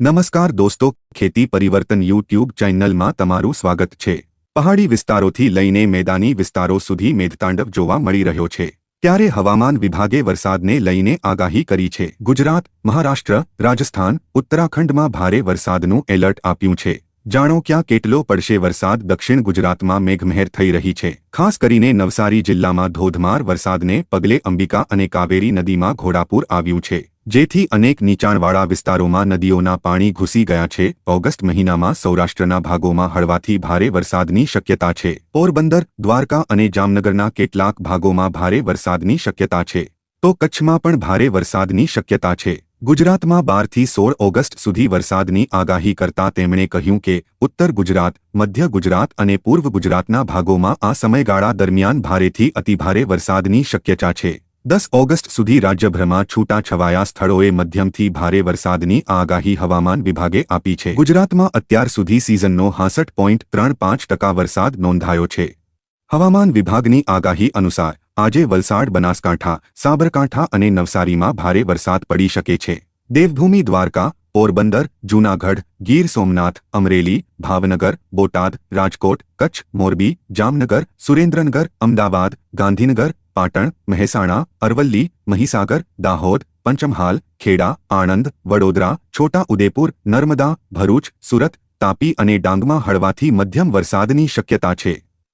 નમસ્કાર દોસ્તો, ખેતી પરિવર્તન યુટ્યુબ ચેનલમાં તમારું સ્વાગત છે. પહાડી વિસ્તારોથી લઈને મેદાની વિસ્તારો સુધી મેઘતાંડવ જોવા મળી રહ્યો છે. ત્યારે હવામાન વિભાગે વરસાદને લઈને આગાહી કરી છે. ગુજરાત, મહારાષ્ટ્ર, રાજસ્થાન, ઉત્તરાખંડમાં ભારે વરસાદનું એલર્ટ આપ્યું છે. જાણો ક્યાં કેટલો પડશે વરસાદ? દક્ષિણ ગુજરાતમાં મેઘમહેર થઈ રહી છે. ખાસ કરીને નવસારી જિલ્લામાં ધોધમાર વરસાદને પગલે અંબિકા અને કાવેરી નદીમાં ઘોડાપૂર આવ્યું છે. જેથી અનેક નીચાણવાળા વિસ્તારોમાં નદીઓના પાણી ઘૂસી ગયા છે. ઓગસ્ટ મહિનામાં સૌરાષ્ટ્રના ભાગોમાં હળવાથી ભારે વરસાદની શક્યતા છે. પોરબંદર, દ્વારકા અને જામનગરના કેટલાક ભાગોમાં ભારે વરસાદની શક્યતા છે. તો કચ્છમાં પણ ભારે વરસાદની શક્યતા છે. ગુજરાતમાં બારથી સોળ ઓગસ્ટ સુધી વરસાદની આગાહી કરતા તેમણે કહ્યું કે, ઉત્તર ગુજરાત, મધ્ય ગુજરાત અને પૂર્વ ગુજરાતના ભાગોમાં આ સમયગાળા દરમિયાન ભારેથી અતિભારે વરસાદની શક્યતા છે. દસ ઓગસ્ટ સુધી રાજ્યભરમાં છૂટાછવાયા સ્થળોએ મધ્યમથી ભારે વરસાદની આગાહી હવામાન વિભાગે આપી છે. ગુજરાતમાં અત્યાર સુધી સિઝનનો હાસઠ પોઈન્ટ ત્રણ પાંચ ટકા વરસાદ નોંધાયો છે. હવામાન વિભાગની આગાહી અનુસાર, આજે વલસાડ, બનાસકાંઠા, સાબરકાંઠા અને નવસારીમાં ભારે વરસાદ પડી શકે છે. દેવભૂમિ દ્વારકા પોરબંદર, જૂનાગઢ, ગીર સોમનાથ, અમરેલી, ભાવનગર, બોટાદ, રાજકોટ, કચ્છ, મોરબી, જામનગર, સુરેન્દ્રનગર, અમદાવાદ, ગાંધીનગર, પાટણ, મહેસાણા, અરવલ્લી, મહીસાગર, દાહોદ, પંચમહાલ, ખેડા, આણંદ, વડોદરા, છોટા ઉદેપુર, નર્મદા, ભરૂચ, સુરત, તાપી અને ડાંગમાં હળવાથી મધ્યમ વરસાદની શક્યતા છે.